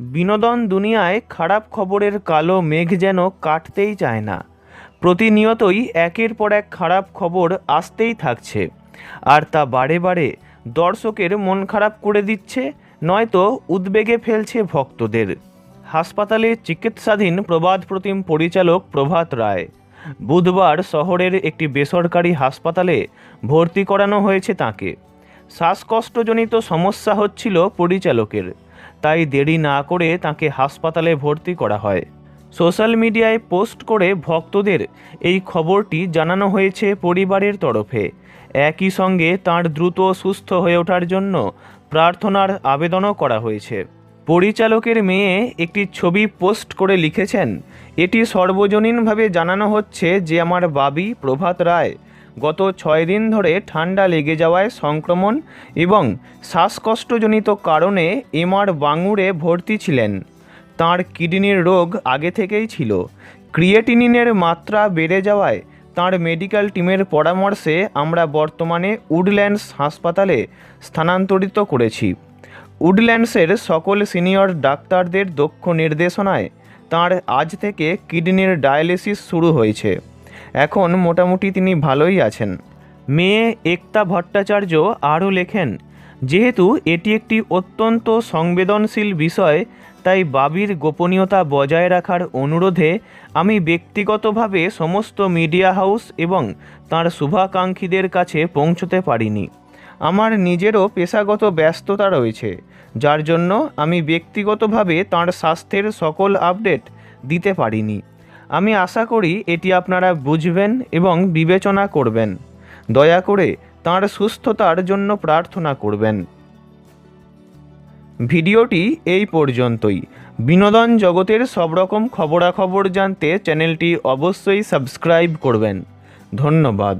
বিনোদন দুনিয়ায় খারাপ খবরের কালো মেঘ যেন কাটতেই চায় না। প্রতিনিয়তই একের পর এক খারাপ খবর আসতেই থাকছে। আর তা বারে বারে দর্শকের মন খারাপ করে দিচ্ছে, নয়তো উদ্বেগে ফেলছে ভক্তদের। হাসপাতালে চিকিৎসাধীন প্রবাদ প্রতিম পরিচালক প্রভাত রায়। বুধবার শহরের একটি বেসরকারি হাসপাতালে ভর্তি করানো হয়েছে তাকে। শ্বাসকষ্টজনিত সমস্যা হচ্ছিল পরিচালকের। তাই দেরি না করে তাকে হাসপাতালে ভর্তি করা হয়। সোশ্যাল মিডিয়ায় পোস্ট করে ভক্তদের এই খবরটি জানানো হয়েছে পরিবারের তরফে। একই সঙ্গে তার দ্রুত সুস্থ হয়ে ওঠার জন্য প্রার্থনার আবেদনও করা হয়েছে। পরিচালকের মেয়ে একটি ছবি পোস্ট করে লিখেছেন, এটি সর্বজনীনভাবে জানানো হচ্ছে যে আমার বাবি প্রভাত রায় গত ছয় দিন ধরে ঠান্ডা লেগে যাওয়ায় সংক্রমণ এবং শ্বাসকষ্টজনিত কারণে এমআর বাঙুরে ভর্তি ছিলেন। তার কিডনির রোগ আগে থেকেই ছিল। ক্রিয়েটিনিনের মাত্রা বেড়ে যাওয়ায় তার মেডিকেল টিমের পরামর্শে আমরা বর্তমানে উডল্যান্ডস হাসপাতালে স্থানান্তরিত করেছি। উডল্যান্ডসের সকল সিনিয়র ডাক্তারদের দক্ষ নির্দেশনায় তার আজ থেকে কিডনির ডায়ালিসিস শুরু হয়েছে। এখন মোটামুটি তিনি ভালোই আছেন। মেয়ে একতা ভট্টাচার্য আরও লেখেন, যেহেতু এটি একটি অত্যন্ত সংবেদনশীল বিষয়, তাই বাবির গোপনীয়তা বজায় রাখার অনুরোধে আমি ব্যক্তিগতভাবে সমস্ত মিডিয়া হাউস এবং তার শুভাকাঙ্ক্ষীদের কাছে পৌঁছতে পারিনি। আমার নিজেরও পেশাগত ব্যস্ততা রয়েছে, যার জন্য আমি ব্যক্তিগতভাবে তার স্বাস্থ্যের সকল আপডেট দিতে পারিনি। আমি আশা করি এটি আপনারা বুঝবেন এবং বিবেচনা করবেন। দয়া করে তাঁর সুস্থতার জন্য প্রার্থনা করবেন। ভিডিওটি এই পর্যন্তই। বিনোদন জগতের সব রকম খবরাখবর জানতে চ্যানেলটি অবশ্যই সাবস্ক্রাইব করবেন। ধন্যবাদ।